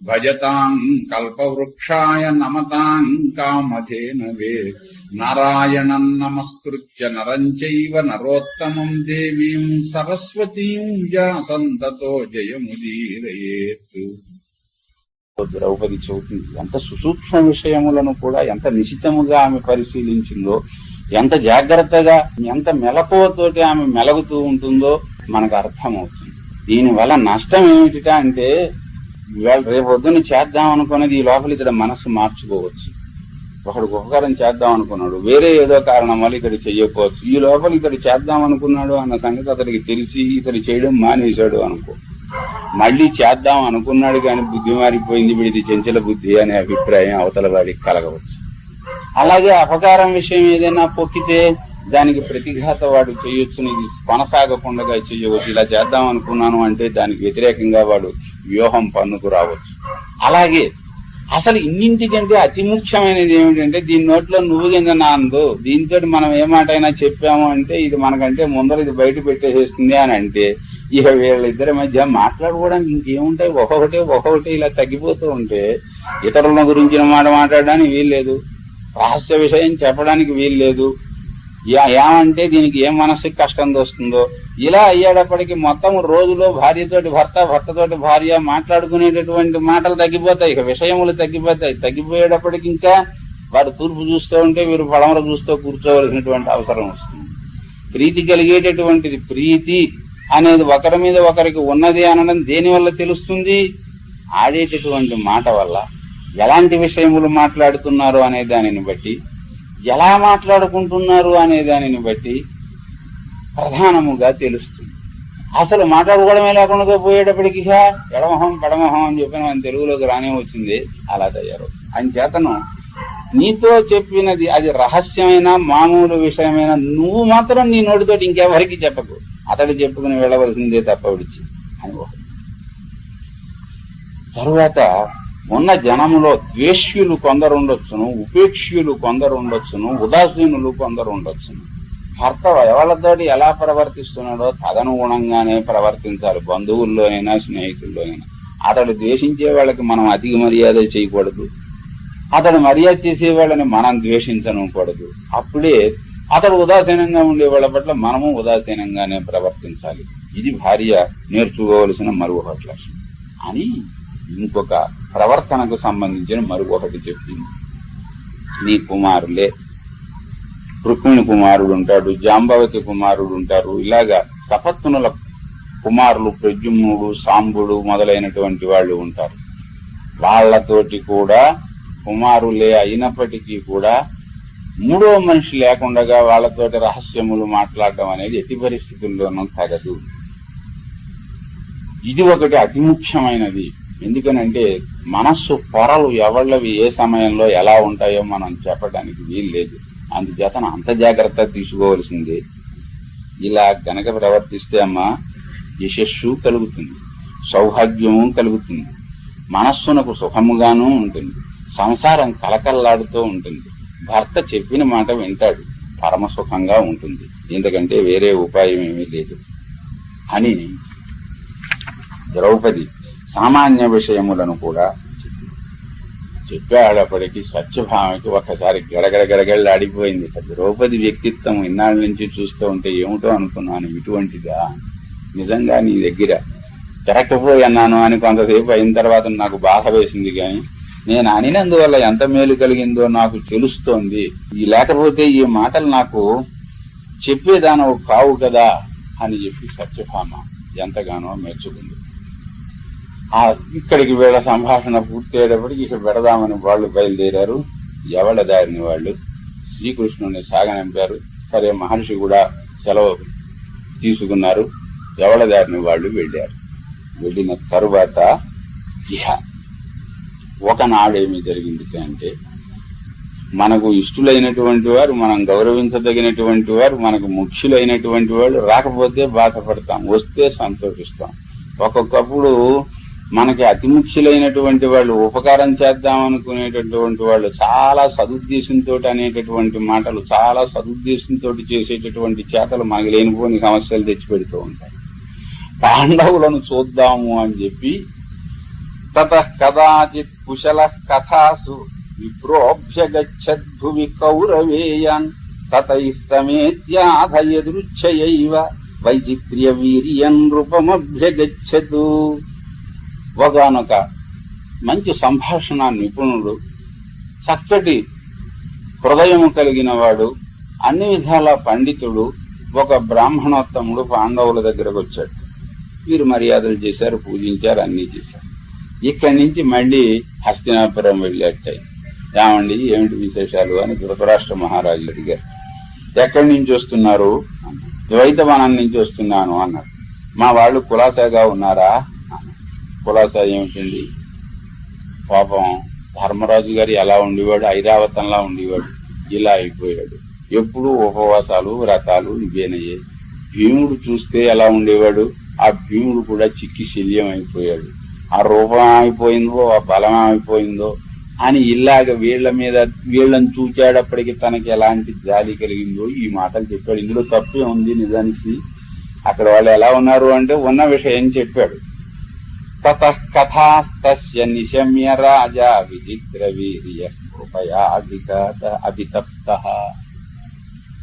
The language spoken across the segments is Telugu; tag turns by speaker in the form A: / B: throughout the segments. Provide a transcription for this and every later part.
A: భజతాం కల్పవృక్షాయ నమతాం కామధేనవే నారాయణం నమస్కృత్య నరం చైవ నరోత్తమం దేవీం సరస్వతీం వ్యాసంతతో జయముదీరయేత్ ద్రౌపది చెబుతుంది ఎంత సుసూక్ష్మ విషయములను కూడా ఎంత నిశితముగా ఆమె పరిశీలించిందో ఎంత జాగ్రత్తగా ఎంత మెలకువతోటి ఆమె మెలగుతూ ఉంటుందో మనకు అర్థమవుతుంది. దీని వల్ల నష్టం ఏమిటిట అంటే ఇవాళ రేపు పొద్దున్న చేద్దాం అనుకున్నది ఈ లోపల ఇక్కడ మనస్సు మార్చుకోవచ్చు. ఒకడు ఉపకారం చేద్దాం అనుకున్నాడు. వేరే ఏదో కారణం వల్ల ఇక్కడ చెయ్యకపోవచ్చు ఈ లోపల ఇక్కడ చేద్దాం అనుకున్నాడు అన్న సంగతి అతడికి తెలిసి ఇతడు చేయడం మానేశాడు అనుకో. మళ్ళీ చేద్దాం అనుకున్నాడు కానీ బుద్ధి మారిపోయింది వీడిది చెంచల బుద్ధి అనే అభిప్రాయం అవతల వాడికి కలగవచ్చు. అలాగే అపకారం విషయం ఏదైనా పొక్కితే దానికి ప్రతిఘాత వాడు చేయొచ్చు ఇది కొనసాగకుండా చేయవచ్చు. ఇలా చేద్దాం అనుకున్నాను అంటే దానికి వ్యతిరేకంగా వాడు వ్యూహం పన్నుకు రావచ్చు. అలాగే అసలు ఇన్నింటికంటే అతి ముఖ్యమైనది ఏమిటంటే దీని నోట్లో నువ్వు కింద నాందు దీంతో మనం ఏ మాట అయినా చెప్పాము అంటే ఇది మనకంటే ముందర ఇది బయట పెట్టేసేస్తుంది అని అంటే ఇక వీళ్ళిద్దరి మధ్య మాట్లాడుకోవడానికి ఇంకేముంటాయి? ఒక్కొక్కటి ఒక్కొక్కటి ఇలా తగ్గిపోతూ ఉంటే ఇతరుల గురించిన మాట మాట్లాడడానికి వీల్లేదు. రహస్య విషయం చెప్పడానికి వీల్లేదు. ఏమంటే దీనికి ఏం మనసుకి కష్టం వస్తుందో ఇలా అయ్యేటప్పటికి మొత్తం రోజులో భార్యతోటి భర్త భర్తతోటి భార్య మాట్లాడుకునేటటువంటి మాటలు తగ్గిపోతాయి ఇక విషయములు తగ్గిపోతాయి. తగ్గిపోయేటప్పటికి ఇంకా వారు తూర్పు చూస్తూ ఉంటే వీరు పడమర చూస్తూ కూర్చోవలసినటువంటి అవసరం వస్తుంది. ప్రీతి కలిగేటటువంటిది ప్రీతి అనేది ఒకరి మీద ఒకరికి ఉన్నది అనడం దేని వల్ల తెలుస్తుంది? ఆడేటటువంటి మాట వల్ల. ఎలాంటి విషయములు మాట్లాడుతున్నారు అనే దానిని బట్టి ఎలా మాట్లాడుకుంటున్నారు అనే దానిని బట్టి ప్రధానముగా తెలుస్తుంది. అసలు మాట్లాడుకోవడమే లేకుండా పోయేటప్పటికి ఎడమహం ఎడమొహం అని చెప్పి మన తెలుగులోకి రానే వచ్చింది. అలా తయారు. అంచేతను నీతో చెప్పినది అది రహస్యమైన మామూలు విషయమైన నువ్వు మాత్రం నీ నోటితోటి ఇంకెవరికి చెప్పకు. అతడు చెప్పుకుని వెళ్ళవలసిందే తప్ప విడిచి. అని ఒకటి తరువాత ఉన్న జనములో ద్వేష్యులు కొందరు ఉండొచ్చును ఉపేక్ష్యులు కొందరు ఉండొచ్చును ఉదాసీనులు కొందరు ఉండొచ్చును. భర్త ఎవరితోటి ఎలా ప్రవర్తిస్తున్నాడో తదనుగుణంగానే ప్రవర్తించాలి బంధువుల్లో అయినా స్నేహితుల్లో అయినా అతడు ద్వేషించే వాళ్ళకి మనం అధిక మర్యాద చేయకూడదు. అతడు మర్యాద చేసే వాళ్ళని మనం ద్వేషించనకూడదు. అప్పుడే అతడు ఉదాసీనంగా ఉండే వాళ్ళ పట్ల మనము ఉదాసీనంగానే ప్రవర్తించాలి. ఇది భార్య నేర్చుకోవలసిన మరొకటి లక్షణం. అని ఇంకొక ప్రవర్తనకు సంబంధించిన మరొకటి చెప్పింది. నీ కుమారులే రుక్మిణి కుమారుడు ఉంటాడు జాంబవతి కుమారుడు ఉంటారు ఇలాగా సపత్నుల కుమారులు ప్రజుమ్ముడు సాంబుడు మొదలైనటువంటి వాళ్ళు ఉంటారు. వాళ్ళతోటి కూడా కుమారులే అయినప్పటికీ కూడా మూడో మనిషి లేకుండా వాళ్ళతోటి రహస్యములు మాట్లాడటం అనేది ఎట్టి పరిస్థితుల్లోనూ తగదు. ఇది ఒకటి అతి ముఖ్యమైనది. ఎందుకనంటే మనస్సు పొరలు ఎవళ్ళవి ఏ సమయంలో ఎలా ఉంటాయో మనం చెప్పడానికి వీలు లేదు. అందుచేతన అంత జాగ్రత్త తీసుకోవలసింది. ఇలా గనక ప్రవర్తిస్తే అమ్మా యశస్సు కలుగుతుంది సౌభాగ్యము కలుగుతుంది మనస్సునకు సుఖముగాను ఉంటుంది సంసారం కలకల్లాడుతూ ఉంటుంది. భర్త చెప్పిన మాట వింటాడు పరమ సుఖంగా ఉంటుంది. ఎందుకంటే వేరే ఉపాయం ఏమీ లేదు. అని ద్రౌపది సామాన్య విషయములను కూడా చెప్పాడప్పటికీ సత్యభామకి ఒక్కసారి గడగడ గడగడలాడిపోయింది ద్రౌపది వ్యక్తిత్వం ఇన్నాళ్ళ నుంచి చూస్తూ ఉంటే ఏమిటో అనుకున్నాను. ఇటువంటిదా? నిజంగా నీ దగ్గర తిరగకపోయి అన్నాను అని కొంతసేపు అయిన తర్వాత నాకు బాధ వేసింది కానీ నేను అనినందువల్ల ఎంత మేలు కలిగిందో నాకు తెలుస్తోంది. ఈ లేకపోతే ఈ మాటలు నాకు చెప్పేదానవు కావు కదా అని చెప్పి సత్యభామ ఎంతగానో మెచ్చుకుంది. ఇక్కడికి వీళ్ళ సంభాషణ పూర్తయ్యేటప్పటికి ఇక పెడదామని వాళ్ళు బయలుదేరారు. ఎవళ్ళ దారిని వాళ్ళు? శ్రీకృష్ణుని సాగనంపారు. సరే మహర్షి కూడా సెలవు తీసుకున్నారు. ఎవళ్ళ దారిని వాళ్ళు వెళ్ళారు? వెళ్ళిన తరువాత ఇహ ఒకనాడేమి జరిగింది అంటే మనకు ఇష్టులైనటువంటి వారు మనం గౌరవించదగినటువంటి వారు మనకు ముఖ్యులైనటువంటి వాళ్ళు రాకపోతే బాధపడతాం వస్తే సంతోషిస్తాం. ఒక్కొక్కప్పుడు మనకి అతి ముఖ్యులైనటువంటి వాళ్ళు ఉపకారం చేద్దాం అనుకునేటటువంటి వాళ్ళు చాలా సదుద్దేశంతో అనేటటువంటి మాటలు చాలా సదుద్దేశంతో చేసేటటువంటి చేతలు మనకి లేనిపోని సమస్యలు తెచ్చిపెడుతూ ఉంటాయి. పాండవులను చూద్దాము అని చెప్పి తత కదాచిత్ కుశల కథాసు విప్రోభ్యగచ్చద్భువి కౌరవేయాన్ సతై సమేత్యాధ వైచిత్ర్య వీర్యం రూపమభ్యగచ్చదు. ఒకనొక మంచి సంభాషణ నిపుణుడు చక్కటి హృదయం కలిగిన వాడు అన్ని విధాల పండితుడు ఒక బ్రాహ్మణోత్తముడు పాండవుల దగ్గరకు వచ్చాడు వీరు మర్యాదలు చేశారు పూజించారు అన్నీ చేశారు. ఇక్కడి నుంచి మళ్ళీ హస్తినాపురం వెళ్ళేటాయి ఏమండి ఏమిటి విశేషాలు అని ధృతరాష్ట్ర మహారాజు అడిగారు. ఎక్కడి నుంచి వస్తున్నారు? ద్వైతవనం నుంచి వస్తున్నాను అన్నారు. మా వాళ్ళు కులాసాగా ఉన్నారా? కులాసా ఏమిటండి పాపం ధర్మరాజు గారు ఎలా ఉండేవాడు? ఐరావతంలా ఉండేవాడు. ఇలా అయిపోయాడు. ఎప్పుడు ఉపవాసాలు వ్రతాలు ఇవేనయ్యాయి భీముడు చూస్తే ఎలా ఉండేవాడు? ఆ భీముడు కూడా చిక్కి శల్యం అయిపోయాడు. ఆ రూపం అయిపోయిందో ఆ బలం అయిపోయిందో అని ఇలాగ వీళ్ళ మీద వీళ్ళని చూచాడప్పటికి తనకి ఎలాంటి జాలి కలిగిందో ఈ మాటలు చెప్పాడు. ఇందులో తప్పే ఉంది నిజానికి. అక్కడ వాళ్ళు ఎలా ఉన్నారు అంటే ఉన్న విషయం చెప్పాడు. తత కథాస్తస్య నిశమ్య రాజా విచిత్ర వీర్య కృపయా అధికాత అభితప్త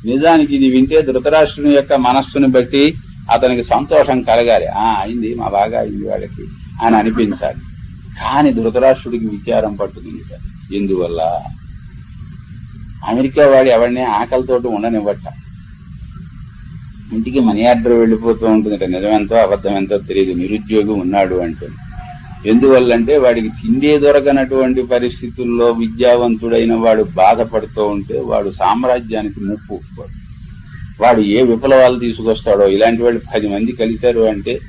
A: నిజానికి ఇది వింటే ధృతరాష్ట్రుని యొక్క మనస్సుని బట్టి అతనికి సంతోషం కలగాలి. ఆ అయింది మా బాగా అయింది వాళ్ళకి అని అనిపించాలి. కానీ ధృతరాష్ట్రుడికి విచారం పట్టుకుంది సార్. ఎందువల్ల అమెరికా వాడు ఎవరిని ఆకలితోటి ఉండనివ్వట ఇంటికి మనీ ఆర్డర్ వెళ్ళిపోతూ ఉంటుంది నిజమెంతో అబద్ధం ఎంతో తెలియదు. నిరుద్యోగి ఉన్నాడు అంటే ఎందువల్లంటే వాడికి తిండే దొరకనటువంటి పరిస్థితుల్లో విద్యావంతుడైన వాడు బాధపడుతూ ఉంటే వాడు సామ్రాజ్యానికి ముప్పు. వాడు. వాడు ఏ విప్లవాలు తీసుకొస్తాడో ఇలాంటి వాళ్ళు పది మంది కలిశారు అంటే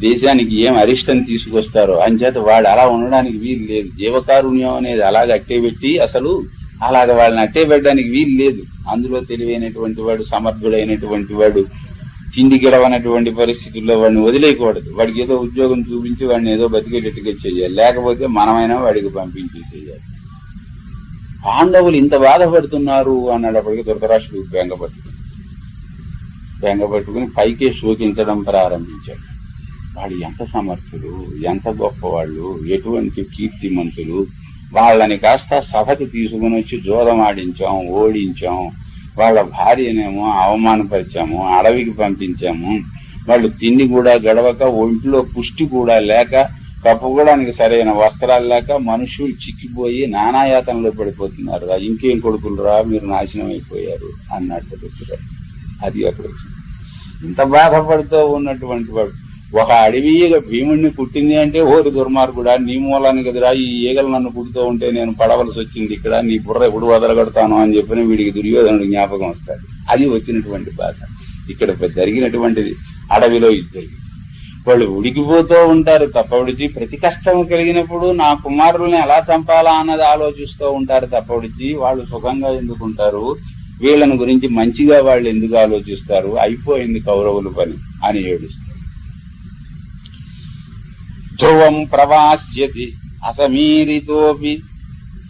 A: దేశానికి ఏం అరిష్టం తీసుకొస్తారో అంచేత వాడు అలా ఉండడానికి వీలు లేదు. జీవకారుణ్యం అనేది అలాగ అట్టే పెట్టి అసలు అలాగ వాళ్ళని అట్టే పెట్టడానికి వీలు లేదు. అందులో తెలివైనటువంటి వాడు సమర్థుడైనటువంటి వాడు తిండి గెలవనటువంటి పరిస్థితుల్లో వాడిని వదిలేయకూడదు. వాడికి ఏదో ఉద్యోగం చూపించి వాడిని ఏదో బతికేటట్టుగా చేయాలి. లేకపోతే మనమైనా వాడికి పంపించేసేయాలి. పాండవులు ఇంత బాధపడుతున్నారు అన్నప్పటికీ ధృతరాష్ట్రుడు బెంగ పట్టుకుని బెంగ పట్టుకుని పైకే శోకించడం ప్రారంభించాడు. వాడు ఎంత సమర్థుడు ఎంత గొప్పవాళ్ళు ఎటువంటి కీర్తిమంతులు వాళ్ళని కాస్త సభకి తీసుకుని వచ్చి జోదం ఆడించాం ఓడించాం. వాళ్ళ భార్యనేమో అవమానపరిచాము అడవికి పంపించాము. వాళ్ళు తిండి కూడా గడవక ఒంట్లో పుష్టి కూడా లేక కప్పుకోవడానికి సరైన వస్త్రాలు లేక మనుషులు చిక్కిపోయి నానాయాతనలో పడిపోతున్నారు రా ఇంకేం కొడుకులురా? మీరు నాశనం అయిపోయారు అన్నట్టు అది అక్కడ ఇంత బాధపడుతూ ఉన్నటువంటి వాడు ఒక అడవి ఈగ భీముడిని కుట్టింది అంటే ఓరి దుర్మార్గుడా నీ మూలాన్ని కదరా ఈ ఈగలు నన్ను కుడుతూ ఉంటే నేను పడవలసి వచ్చింది ఇక్కడ నీ బుర్ర ఎప్పుడు వదలగడతాను అని చెప్పిన వీడికి దుర్యోధనుడు జ్ఞాపకం వస్తాడు అది వచ్చినటువంటి బాధ. ఇక్కడ జరిగినటువంటిది అడవిలో ఇది వాళ్ళు ఉడికిపోతూ ఉంటారు తప్ప విడిచి ప్రతి కష్టం కలిగినప్పుడు నా కుమారుల్ని ఎలా చంపాలా అన్నది ఆలోచిస్తూ ఉంటారు తప్ప విడిచి వాళ్ళు సుఖంగా ఎందుకుంటారు? వీళ్ళని గురించి మంచిగా వాళ్ళు ఎందుకు ఆలోచిస్తారు? అయిపోయింది కౌరవులు పని అని ఏడుస్తారు ధ్రువం ప్రవాస్యతి అసమీరితోపి.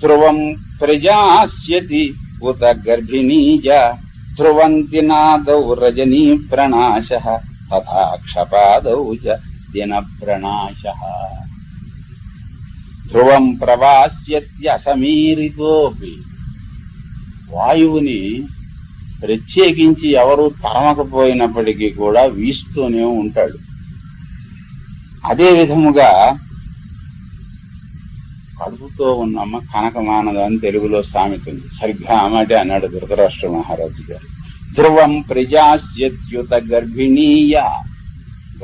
A: ధ్రువం ప్రజాస్యతి ఉత గర్భిణీజ. ధ్రువంతి నాదౌ రజనీ ప్రణాశ తథా క్షపాదౌ చ దిన ప్రణాశ ధ్రువం ప్రవాస్యత్యసమీరితోపి వాయువుని ప్రత్యేకించి ఎవరు తరమకపోయినప్పటికీ కూడా వీస్తూనే ఉంటాడు. అదే విధముగా కడుపుతో ఉన్నమ్మ కనకమానద అని తెలుగులో సామెత ఉంది సరిగ్గా అమ్మటే అన్నాడు ధృతరాష్ట్ర మహారాజు గారు. ధ్రువం ప్రజాస్యత్యుత గర్భిణీయ.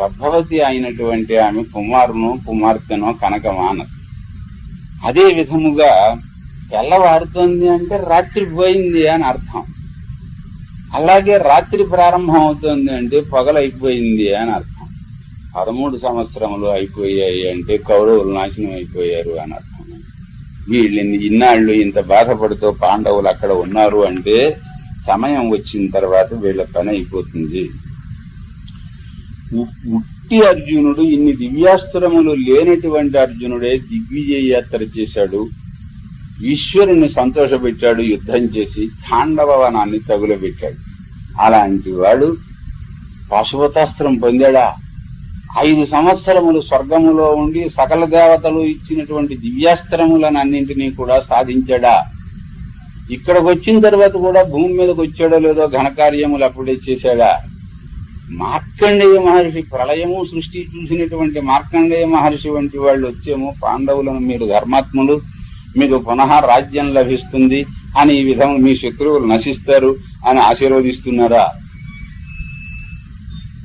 A: గర్భవతి అయినటువంటి ఆమె కుమారును కుమార్తెను కనకమానద అదే విధముగా తెల్లవారుతుంది అంటే రాత్రి పోయింది అని అర్థం. అలాగే రాత్రి ప్రారంభం అవుతుంది అంటే పగలైపోయింది అని అర్థం. పదమూడు సంవత్సరములు అయిపోయాయి అంటే కౌరవులు నాశనం అయిపోయారు అని అర్థం. వీళ్ళని ఇన్నాళ్ళు ఇంత బాధపడుతూ పాండవులు అక్కడ ఉన్నారు అంటే సమయం వచ్చిన తర్వాత వీళ్ళ పని అయిపోతుంది. ఉట్టి అర్జునుడు ఇన్ని దివ్యాస్త్రములు లేనటువంటి అర్జునుడే దిగ్విజయ యాత్ర చేశాడు. ఈశ్వరుని సంతోషపెట్టాడు యుద్ధం చేసి ఖాండవ వనాన్ని తగులబెట్టాడు. అలాంటి వాడు పాశుపతాస్త్రం పొందాడా? ఐదు సంవత్సరములు స్వర్గములో ఉండి సకల దేవతలు ఇచ్చినటువంటి దివ్యాస్త్రములను అన్నింటినీ కూడా సాధించాడా? ఇక్కడికి వచ్చిన తర్వాత కూడా భూమి మీదకి వచ్చాడో లేదో ఘనకార్యములు అప్పుడే చేశాడా? మార్కండేయ మహర్షి ప్రళయము సృష్టి చూసినటువంటి మార్కండేయ మహర్షి వంటి వాళ్ళు వచ్చేమో పాండవులను మీరు ధర్మాత్ములు మీకు పునః రాజ్యం లభిస్తుంది అని ఈ విధంగా మీ శత్రువులు నశిస్తారు అని ఆశీర్వదిస్తున్నారా?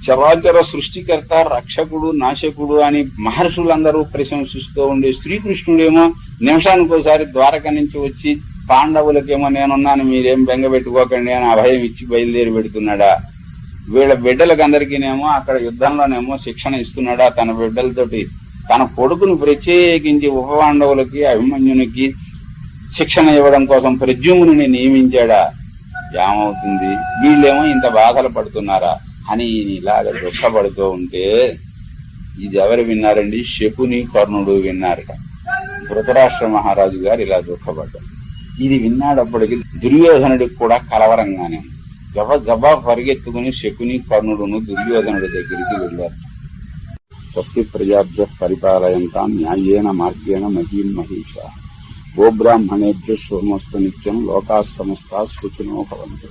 A: చరాచర సృష్టికర్త రక్షకుడు నాశకుడు అని మహర్షులందరూ ప్రశంసిస్తూ ఉండే శ్రీకృష్ణుడేమో నిమిషానికోసారి ద్వారక నుంచి వచ్చి పాండవులకేమో నేనున్నాను మీరేం బెంగ పెట్టుకోకండి అని అభయం ఇచ్చి బయలుదేరి పెడుతున్నాడా? వీళ్ళ బిడ్డలకందరికీనేమో అక్కడ యుద్ధంలోనేమో శిక్షణ ఇస్తున్నాడా? తన బిడ్డలతోటి తన కొడుకును ప్రత్యేకించి ఉపపాండవులకి అభిమన్యునికి శిక్షణ ఇవ్వడం కోసం ప్రద్యుమ్నుని నియమించాడా? ఏమవుతుంది? వీళ్ళేమో ఇంత బాధలు పడుతున్నారా? అని ఇలాగ దుఃఖపడుతూ ఉంటే ఇది ఎవరు విన్నారండి? శకుని కర్ణుడు విన్నారట. ధృతరాష్ట్ర మహారాజు గారు ఇలా దుఃఖపడ్డారు. ఇది విన్నాడప్పటికి దుర్యోధనుడికి కూడా కలవరంగానే ఉంది. గబ గబా పరిగెత్తుకుని శకుని కర్ణుడును దుర్యోధనుడి దగ్గరికి వెళ్ళారు. స్వస్తి ప్రజాభ్య పరిపాలయంతా న్యాయేన మార్గేణ మహీం మహిష. గోబ్రాహ్మణేభ్య శుభమస్తు నిత్యం లోకా సమస్త సుఖినో భవంతు.